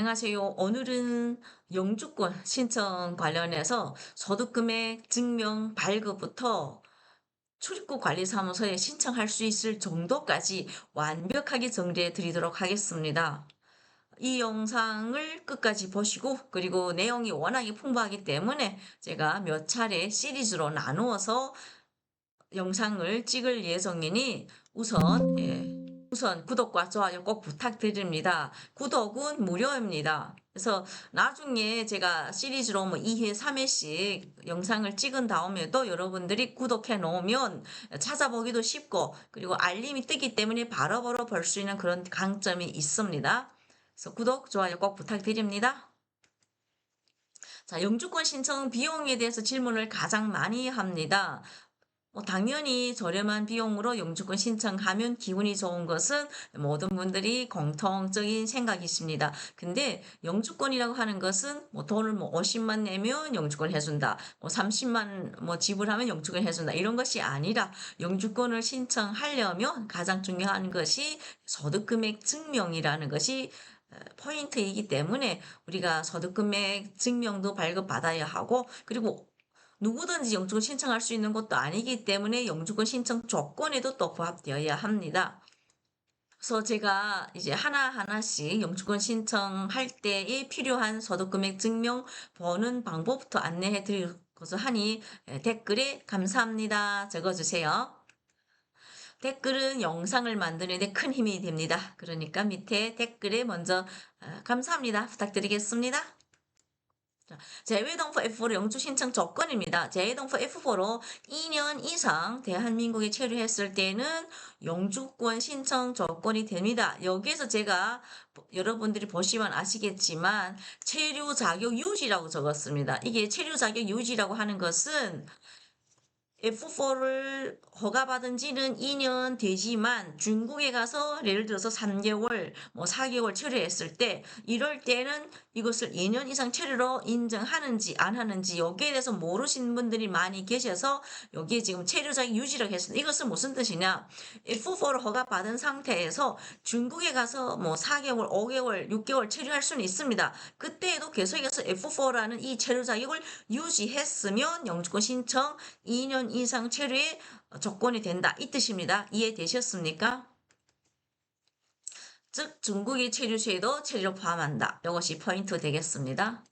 안녕하세요. 오늘은 영주권 신청 관련해서 소득금액 증명 발급부터 출입국 관리사무소에 신청할 수 있을 정도까지 완벽하게 정리해 드리도록 하겠습니다. 이 영상을 끝까지 보시고 그리고 내용이 워낙에 풍부하기 때문에 제가 몇 차례 시리즈로 나누어서 영상을 찍을 예정이니 우선 예, 우선 구독과 좋아요 꼭 부탁드립니다. 구독은 무료입니다. 그래서 나중에 제가 시리즈로 뭐 2회, 3회씩 영상을 찍은 다음에도 여러분들이 구독해 놓으면 찾아보기도 쉽고 그리고 알림이 뜨기 때문에 바로바로 볼 수 있는 그런 강점이 있습니다. 그래서 구독, 좋아요 꼭 부탁드립니다. 자, 영주권 신청 비용에 대해서 질문을 가장 많이 합니다. 뭐 당연히 저렴한 비용으로 영주권 신청하면 기분이 좋은 것은 모든 분들이 공통적인 생각이십니다. 근데 영주권이라고 하는 것은 뭐 돈을 뭐 50만 내면 영주권 해준다. 뭐 30만 뭐 지불하면 영주권 해준다. 이런 것이 아니라 영주권을 신청하려면 가장 중요한 것이 소득금액 증명이라는 것이 어, 포인트이기 때문에 우리가 소득금액 증명도 발급받아야 하고 그리고 누구든지 영주권 신청할 수 있는 것도 아니기 때문에 영주권 신청 조건에도 또 부합되어야 합니다. 그래서 제가 이제 하나하나씩 영주권 신청할 때에 필요한 소득금액 증명 보는 방법부터 안내해 드릴 것을 하니 예, 댓글에 감사합니다 적어주세요. 댓글은 영상을 만드는데 큰 힘이 됩니다. 그러니까 밑에 댓글에 먼저 어, 감사합니다 부탁드리겠습니다. 재외동포 F4로 영주 신청 조건입니다. 재외동포 F4로 2년 이상 대한민국에 체류했을 때는 영주권 신청 조건이 됩니다. 여기에서 제가 여러분들이 보시면 아시겠지만 체류 자격 유지라고 적었습니다. 이게 체류 자격 유지라고 하는 것은 F4를 허가받은 지는 2년 되지만 중국에 가서 예를 들어서 3개월, 뭐 4개월 체류했을 때 이럴 때는 이것을 2년 이상 체류로 인정하는지 안 하는지 여기에 대해서 모르시는 분들이 많이 계셔서 여기에 지금 체류자격 유지라고 했습니다. 이것은 무슨 뜻이냐? F4를 허가받은 상태에서 중국에 가서 뭐 4개월, 5개월, 6개월 체류할 수는 있습니다. 그때에도 계속해서 F4라는 이 체류 자격을 유지했으면 영주권 신청 2년 이상 체류의 조건이 된다. 이 뜻입니다. 이해되셨습니까? 즉 중국의 체류시에도 체류를 포함한다. 이것이 포인트 되겠습니다.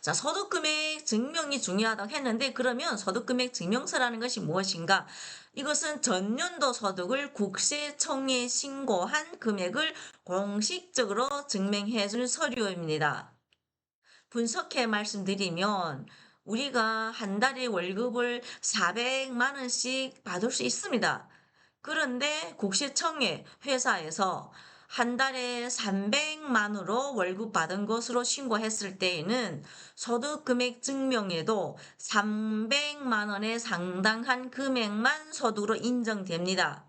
자, 소득금액 증명이 중요하다고 했는데 그러면 소득금액 증명서라는 것이 무엇인가? 이것은 전년도 소득을 국세청에 신고한 금액을 공식적으로 증명해주는 서류입니다. 분석해 말씀드리면 우리가 한 달에 월급을 400만 원씩 받을 수 있습니다. 그런데 국세청에 회사에서 한 달에 300만으로 월급 받은 것으로 신고했을 때에는 소득 금액 증명에도 300만 원에 상당한 금액만 소득으로 인정됩니다.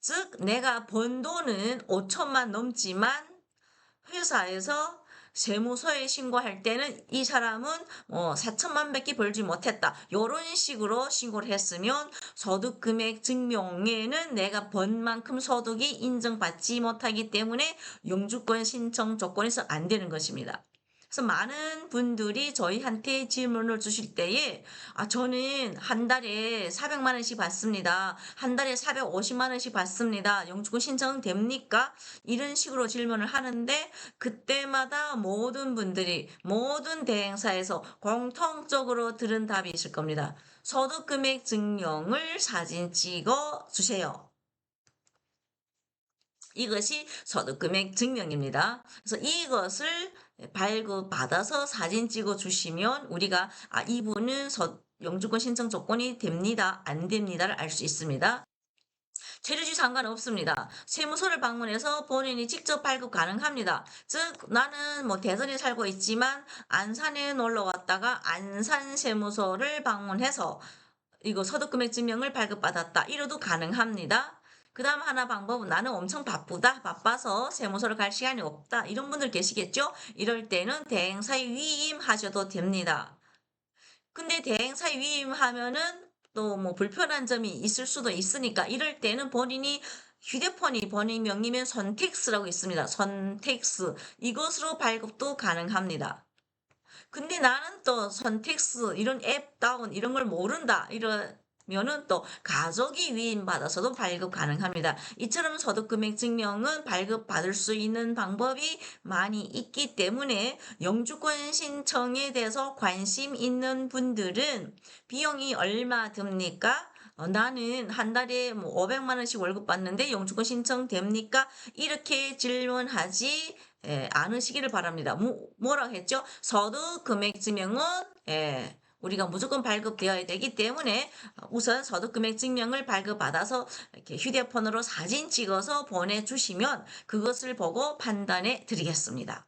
즉 내가 번 돈은 5천만 넘지만 회사에서 세무서에 신고할 때는 이 사람은 뭐 4천만 밖에 벌지 못했다. 이런 식으로 신고를 했으면 소득금액 증명에는 내가 번 만큼 소득이 인정받지 못하기 때문에 영주권 신청 조건에서 안 되는 것입니다. 그래서 많은 분들이 저희한테 질문을 주실 때에 아 저는 한 달에 400만 원씩 받습니다. 한 달에 450만 원씩 받습니다. 영주권 신청 됩니까? 이런 식으로 질문을 하는데 그때마다 모든 분들이 모든 대행사에서 공통적으로 들은 답이 있을 겁니다. 소득금액 증명을 사진 찍어 주세요. 이것이 소득금액 증명입니다. 그래서 이것을 발급받아서 사진 찍어 주시면 우리가 아 이분은 영주권 신청 조건이 됩니다. 안 됩니다를 알 수 있습니다. 체류지 상관없습니다. 세무서를 방문해서 본인이 직접 발급 가능합니다. 즉 나는 뭐 대전에 살고 있지만 안산에 놀러 왔다가 안산 세무서를 방문해서 이거 소득금액 증명을 발급받았다. 이래도 가능합니다. 그 다음 하나 방법은 나는 엄청 바쁘다. 바빠서 세무서를 갈 시간이 없다. 이런 분들 계시겠죠? 이럴 때는 대행사에 위임 하셔도 됩니다. 근데 대행사에 위임 하면은 또 뭐 불편한 점이 있을 수도 있으니까 이럴 때는 본인이 휴대폰이 본인 명의면 선택스라고 있습니다. 선택스. 이것으로 발급도 가능합니다. 근데 나는 또 선택스 이런 앱 다운 이런 걸 모른다. 이러 면은 또 가족이 위임받아서도 발급 가능합니다. 이처럼 소득금액 증명은 발급받을 수 있는 방법이 많이 있기 때문에 영주권 신청에 대해서 관심 있는 분들은 비용이 얼마 듭니까? 어, 나는 한 달에 뭐 500만 원씩 월급 받는데 영주권 신청 됩니까? 이렇게 질문하지 예, 않으시기를 바랍니다. 뭐, 뭐라 했죠? 소득 금액 증명은 예, 우리가 무조건 발급되어야 되기 때문에 우선 소득 금액 증명을 발급받아서 이렇게 휴대폰으로 사진 찍어서 보내주시면 그것을 보고 판단해 드리겠습니다.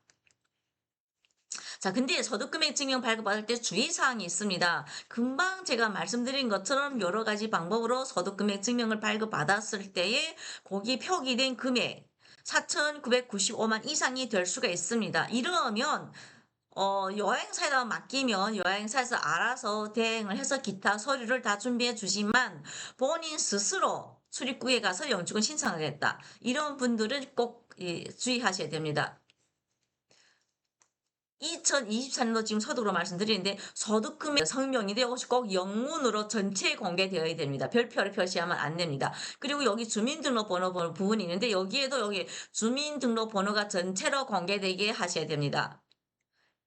자, 근데 소득금액 증명 발급받을 때 주의사항이 있습니다. 금방 제가 말씀드린 것처럼 여러 가지 방법으로 소득금액 증명을 발급받았을 때에 거기 표기된 금액 4,995만 이상이 될 수가 있습니다. 이러면 어, 여행사에다 맡기면 여행사에서 알아서 대행을 해서 기타 서류를 다 준비해 주지만 본인 스스로 출입국에 가서 영주권 신청하겠다. 이런 분들은 꼭 예, 주의하셔야 됩니다. 2024년도 지금 소득으로 말씀드리는데 소득금의 성명인데 이것이 꼭 영문으로 전체 공개되어야 됩니다. 별표를 표시하면 안 됩니다. 그리고 여기 주민등록번호 부분이 있는데 여기에도 여기 주민등록번호가 전체로 공개되게 하셔야 됩니다.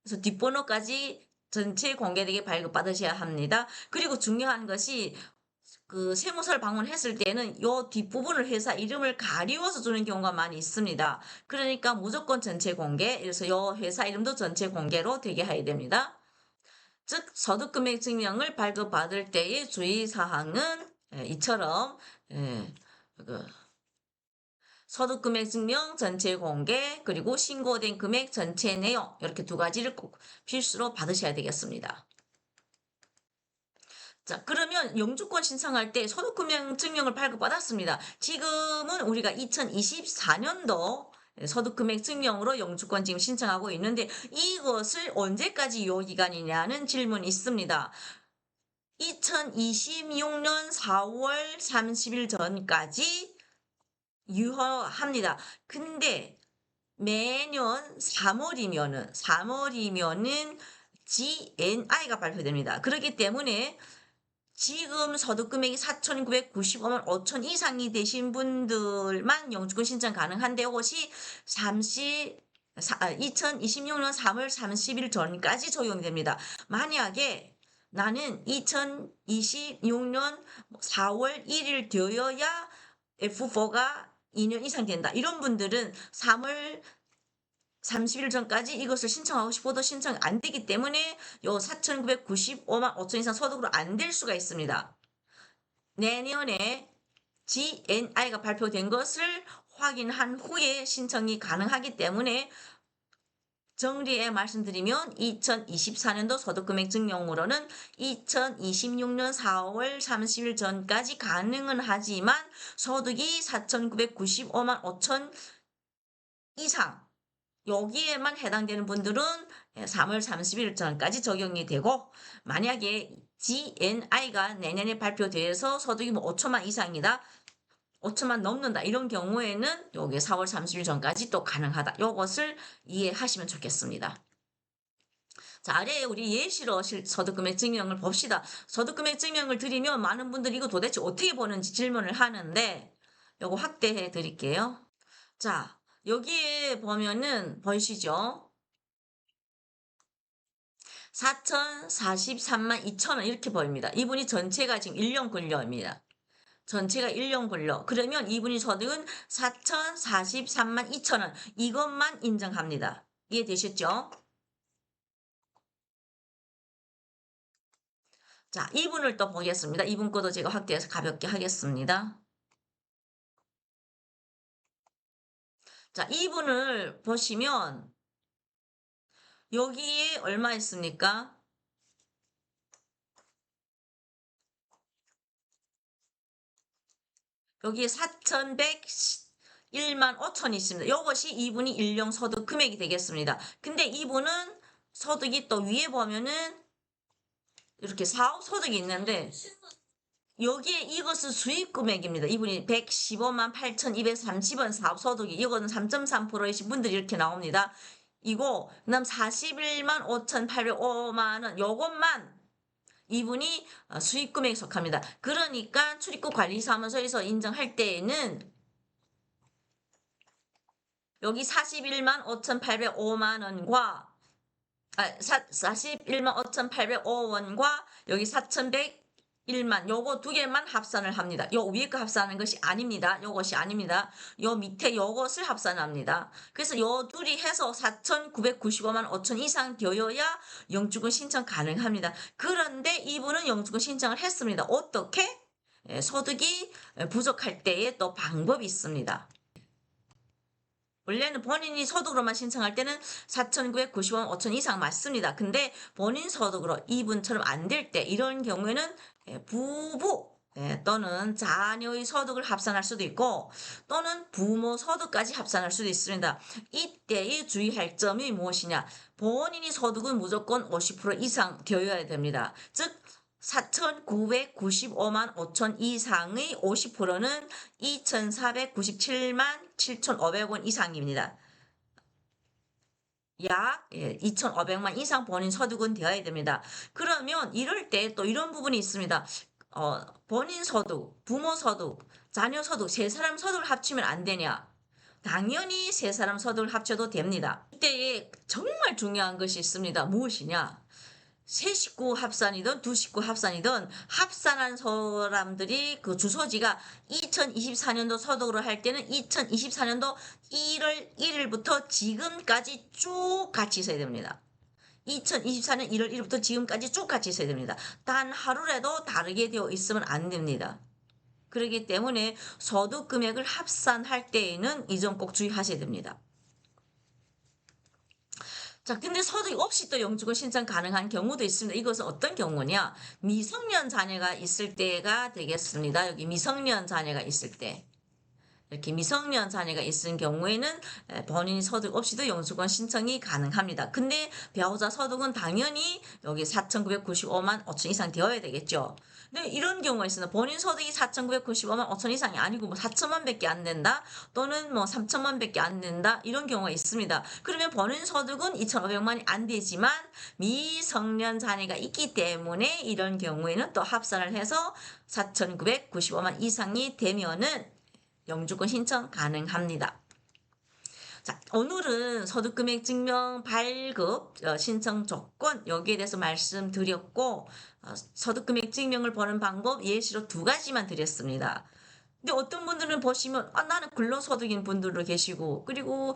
그래서 뒷번호까지 전체 공개되게 발급받으셔야 합니다. 그리고 중요한 것이 그 세무서를 방문했을 때는 요 뒷부분을 회사 이름을 가리워서 주는 경우가 많이 있습니다. 그러니까 무조건 전체 공개, 그래서 요 회사 이름도 전체 공개로 되게 해야 됩니다. 즉 소득금액 증명을 발급받을 때의 주의사항은 예, 이처럼 예, 그 소득금액 증명 전체 공개 그리고 신고된 금액 전체 내용 이렇게 두 가지를 꼭 필수로 받으셔야 되겠습니다. 자, 그러면 영주권 신청할 때 소득금융 증명을 발급받았습니다. 지금은 우리가 2024년도 소득금액 증명으로 영주권 지금 신청하고 있는데 이것을 언제까지 요 기간이냐는 질문이 있습니다. 2026년 4월 30일 전까지 유효합니다. 근데 매년 3월이면은 3월이면은 GNI가 발표됩니다. 그렇기 때문에 지금 소득금액이 4,995만 5천 이상이 되신 분들만 영주권 신청 가능한데 이것이 30, 2026년 3월 30일 전까지 적용이 됩니다. 만약에 나는 2026년 4월 1일 되어야 F4가 2년 이상 된다. 이런 분들은 3월 30일 전까지 이것을 신청하고 싶어도 신청 안 되기 때문에 요 4,995만 5천 이상 소득으로 안 될 수가 있습니다. 내년에 GNI가 발표된 것을 확인한 후에 신청이 가능하기 때문에 정리해 말씀드리면 2024년도 소득금액 증명으로는 2026년 4월 30일 전까지 가능은 하지만 소득이 4,995만 5천 이상 여기에만 해당되는 분들은 3월 30일 전까지 적용이 되고 만약에 GNI가 내년에 발표돼서 소득이 뭐 5천만 이상이다. 5천만 넘는다. 이런 경우에는 여기 4월 30일 전까지 또 가능하다. 이것을 이해하시면 좋겠습니다. 자, 아래에 우리 예시로 소득금액 증명을 봅시다. 소득금액 증명을 드리면 많은 분들이 이거 도대체 어떻게 보는지 질문을 하는데 요거 확대해 드릴게요. 자, 여기에 보면은 보이시죠? 4,043만 2천원 이렇게 보입니다. 이분이 전체가 지금 1년 근로입니다. 전체가 1년 근로. 그러면 이분이 소득은 4,043만 2천원 이것만 인정합니다. 이해되셨죠? 자, 이분을 또 보겠습니다. 이분 거도 제가 확대해서 가볍게 하겠습니다. 자, 이분을 보시면 여기에 얼마 있습니까? 여기에 4,101만 5천이 있습니다. 이것이 이분이 일용 소득 금액이 되겠습니다. 근데 이분은 소득이 또 위에 보면은 이렇게 사업 소득이 있는데 여기에 이것은 수익 금액입니다. 이분이 115만 8,230원 사업 소득이 이거는 3.3%이신 분들이 이렇게 나옵니다. 이거 그다음 41만 5,805만 원 요것만 이분이 어, 수익 금액에 속합니다. 그러니까 출입국 관리사무소에서 인정할 때에는 여기 41만 5,805만 원과 아, 41만 5,805원과 여기 4,101만 요거 두 개만 합산을 합니다. 요 위에 거 합산하는 것이 아닙니다. 요것이 아닙니다. 요 밑에 요것을 합산합니다. 그래서 요 둘이 해서 4,995만 5천 이상 되어야 영주권 신청 가능합니다. 그런데 이분은 영주권 신청을 했습니다. 어떻게? 예, 소득이 부족할 때에 또 방법이 있습니다. 원래는 본인이 소득으로만 신청할 때는 4,990원, 5천 이상 맞습니다. 근데 본인 소득으로 이분처럼 안 될 때 이런 경우에는 예, 부부 예, 또는 자녀의 소득을 합산할 수도 있고 또는 부모 소득까지 합산할 수도 있습니다. 이때의 주의할 점이 무엇이냐? 본인이 소득은 무조건 50% 이상 되어야 됩니다. 즉 4,995만 5천 이상의 50%는 2,497만 7,500원 이상입니다. 약 2,500만 이상 본인 소득은 되어야 됩니다. 그러면 이럴 때 또 이런 부분이 있습니다. 어, 본인 소득, 부모 소득, 자녀 소득, 세 사람 소득을 합치면 안 되냐? 당연히 세 사람 소득을 합쳐도 됩니다. 이때에 정말 중요한 것이 있습니다. 무엇이냐? 세 식구 합산이든 두 식구 합산이든 합산한 사람들이 그 주소지가 2024년도 소득으로 할 때는 2024년도 1월 1일부터 지금까지 쭉 같이 있어야 됩니다. 2024년 1월 1일부터 지금까지 쭉 같이 있어야 됩니다. 단 하루라도 다르게 되어 있으면 안 됩니다. 그렇기 때문에 소득 금액을 합산할 때에는 이 점 꼭 주의하셔야 됩니다. 자, 근데 소득이 없이 또 영주권 신청 가능한 경우도 있습니다. 이것은 어떤 경우냐? 미성년 자녀가 있을 때가 되겠습니다. 여기 미성년 자녀가 있을 때. 이렇게 미성년 자녀가 있을 경우에는 본인이 소득 없이도 영주권 신청이 가능합니다. 근데 배우자 소득은 당연히 여기 4,995만 5천 이상 되어야 되겠죠. 근데 이런 있습니다. 본인 소득이 4,995만 5천 이상이 아니고 뭐 4천만 밖에 안 된다 또는 뭐 3천만 밖에 안 된다 이런 경우가 있습니다. 그러면 본인 소득은 2,500만이 안 되지만 미성년 자녀가 있기 때문에 이런 경우에는 또 합산을 해서 4,995만 이상이 되면은 영주권 신청 가능합니다. 자, 오늘은 소득금액 증명 발급 어, 신청 조건 여기에 대해서 말씀드렸고 어, 소득금액 증명을 보는 방법 예시로 두 가지만 드렸습니다. 근데 어떤 분들은 보시면 아, 나는 근로소득인 분들도 계시고 그리고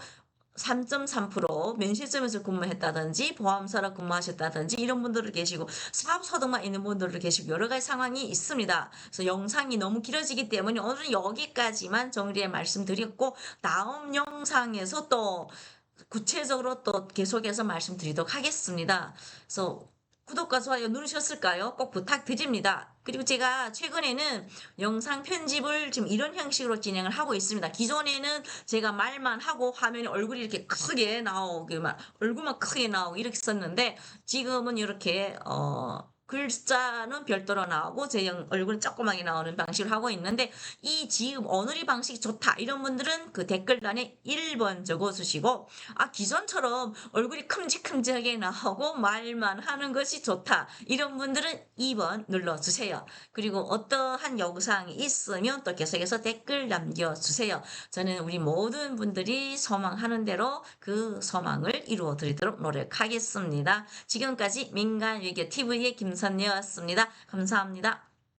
3.3% 면세점에서 근무했다든지 보험사로 근무하셨다든지 이런 분들도 계시고 사업소득만 있는 분들도 계시고 여러 가지 상황이 있습니다. 그래서 영상이 너무 길어지기 때문에 오늘은 여기까지만 정리해 말씀드렸고 다음 영상에서 또 구체적으로 또 계속해서 말씀드리도록 하겠습니다. 그래서 구독과 좋아요 누르셨을까요? 꼭 부탁드립니다. 그리고 제가 최근에는 영상 편집을 지금 이런 형식으로 진행을 하고 있습니다. 기존에는 제가 말만 하고 화면에 얼굴이 이렇게 크게 나오기만 얼굴만 크게 나오고 이렇게 썼는데 지금은 이렇게 어 글자는 별도로 나오고 제 얼굴은 조그맣게 나오는 방식을 하고 있는데 이 지금 오늘이 방식이 좋다 이런 분들은 그 댓글란에 1번 적어주시고 아 기존처럼 얼굴이 큼직큼직하게 나오고 말만 하는 것이 좋다 이런 분들은 2번 눌러주세요. 그리고 어떠한 영상이 있으면 또 계속해서 댓글 남겨주세요. 저는 우리 모든 분들이 소망하는 대로 그 소망을 이루어 드리도록 노력하겠습니다. 지금까지 민간외교 TV의 김선 녀였습니다. 감사합니다.